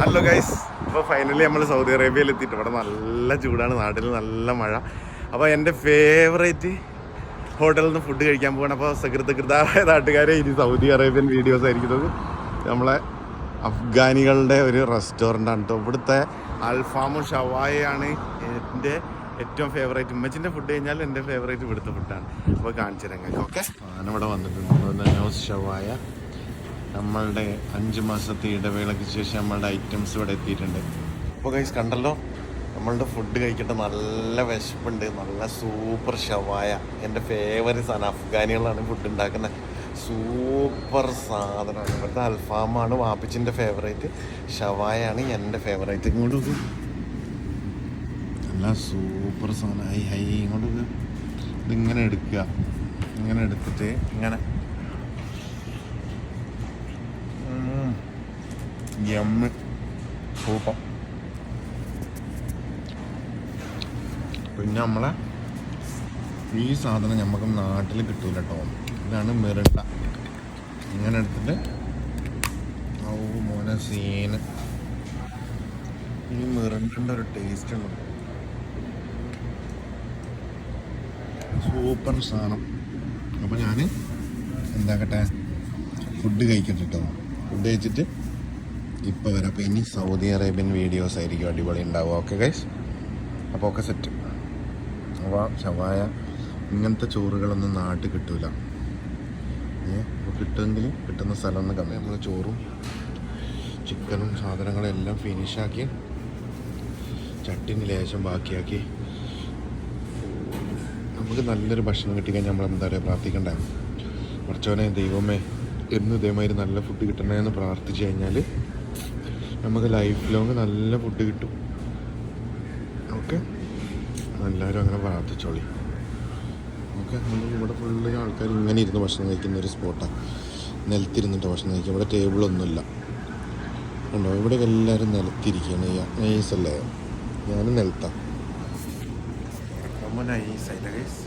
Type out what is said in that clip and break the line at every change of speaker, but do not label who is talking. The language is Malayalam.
ഹലോ ഗൈസ് അപ്പോൾ ഫൈനലി നമ്മൾ സൗദി അറേബ്യയിൽ എത്തിയിട്ട്. ഇവിടെ നല്ല ചൂടാണ്. നാട്ടിൽ നല്ല മഴ. അപ്പോൾ എന്റെ ഫേവറേറ്റ് ഹോട്ടലിൽ നിന്ന് ഫുഡ് കഴിക്കാൻ പോകണം അപ്പോൾ സകൃതകൃതായ നാട്ടുകാരെ ഇനി സൗദി അറേബ്യൻ വീഡിയോസ് ആയിരിക്കുന്നത് നമ്മളെ അഫ്ഗാനികളുടെ ഒരു റെസ്റ്റോറന്റ് ആണ് കേട്ടോ ഇവിടുത്തെ അൽഫാമും ഷവായയാണ് എന്റെ ഏറ്റവും ഫേവറേറ്റ് ഉമ്മച്ചിന്റെ ഫുഡ് കഴിഞ്ഞാൽ എന്റെ ഫേവറേറ്റ് ഇവിടുത്തെ ഫുഡാണ് അപ്പോൾ കാണിച്ചു തരാം. ഓക്കെ ഞാനിവിടെ വന്നിട്ടുണ്ട്. ഷവായ. നമ്മളുടെ അഞ്ച് മാസത്തെ ഇടവേളയ്ക്ക് ശേഷം നമ്മളുടെ ഐറ്റംസ് ഇവിടെ എത്തിയിട്ടുണ്ട്. അപ്പോൾ കൈസ് കണ്ടല്ലോ? നമ്മളുടെ ഫുഡ് കഴിക്കട്ടെ. നല്ല വിശപ്പുണ്ട്. നല്ല സൂപ്പർ ഷവായ. എന്റെ ഫേവറേറ്റ് സാധനം. അഫ്ഗാനികളാണ് ഫുഡ് ഉണ്ടാക്കുന്നത്. സൂപ്പർ സാധനമാണ്. ഇവിടുത്തെ അൽഫാമാണ് വാപ്പിച്ചിന്റെ ഫേവറേറ്റ് ഷവായാണ് എന്റെ ഫേവറേറ്റ് ഇങ്ങോട്ട്. നല്ല സൂപ്പർ സാധനം. ഹൈ ഹൈ ഇങ്ങോട്ട്. ഇതിങ്ങനെ എടുക്കുക. ഇങ്ങനെ എടുത്തിട്ട് ഇങ്ങനെ യമ്മ് സൂപ്പർ പിന്നെ നമ്മളെ ഈ സാധനം നമുക്ക് നാട്ടിൽ കിട്ടൂല കേട്ടോ ഇതാണ് മിറിണ്ട. ഇങ്ങനെ എടുത്തിട്ട് ഔ മോനെ സീന്. ഈ മിറിണ്ടിന്റെ ഒരു ടേസ്റ്റ് ഉണ്ട്? സൂപ്പർ സാധനം. അപ്പോൾ ഞാൻ എന്താക്കട്ടെ? ഫുഡ് കഴിക്കട്ടെ കേട്ടോ ഫുഡ് കഴിച്ചിട്ട് ഇപ്പോൾ വരെ. അപ്പോൾ ഇനി സൗദി അറേബ്യൻ വീഡിയോസ് ആയിരിക്കും അടിപൊളി ഉണ്ടാവുക. ഓക്കെ ഗൈസ് അപ്പോൾ ഒക്കെ സെറ്റ് അപ്പോൾ ഷവായ ഇങ്ങനത്തെ ചോറുകളൊന്നും നാട്ടിൽ കിട്ടൂല. ഏ അപ്പോൾ കിട്ടുമെങ്കിൽ കിട്ടുന്ന സ്ഥലം ഒന്ന് കമ്മി. നമ്മൾ ചോറും ചിക്കനും സാധനങ്ങളും എല്ലാം ഫിനിഷാക്കി ചട്ടിന് ലേശം ബാക്കിയാക്കി. നമുക്ക് നല്ലൊരു ഭക്ഷണം കിട്ടിക്കഴിഞ്ഞാൽ നമ്മൾ എന്താ പറയുക പ്രാർത്ഥിക്കണ്ടേ? കുറച്ചവനെ ദൈവമേ എന്ന് ഇതേമാതിരി നല്ല ഫുഡ് കിട്ടണേ എന്ന് പ്രാർത്ഥിച്ചു കഴിഞ്ഞാൽ നമുക്ക് ലൈഫ് ലോങ് നല്ല ഫുഡ് കിട്ടും. ഓക്കെ എല്ലാവരും അങ്ങനെ പ്രാർത്ഥിച്ചോളി. ഓക്കെ നമ്മൾ ഇവിടെ ഫുള്ള് ആൾക്കാർ ഇങ്ങനെ ഇരുന്ന് ഭക്ഷണം കഴിക്കുന്ന ഒരു സ്പോട്ടാണ് നിലത്തിരുന്നിട്ട് ഭക്ഷണം കഴിക്കുക ഇവിടെ ടേബിളൊന്നുമില്ല ഉണ്ടോ? ഇവിടെ എല്ലാവരും നിലത്തിരിക്കുകയാണ്. നൈസല്ലേ ഞാനും നിലത്താണ് ഗൈസ്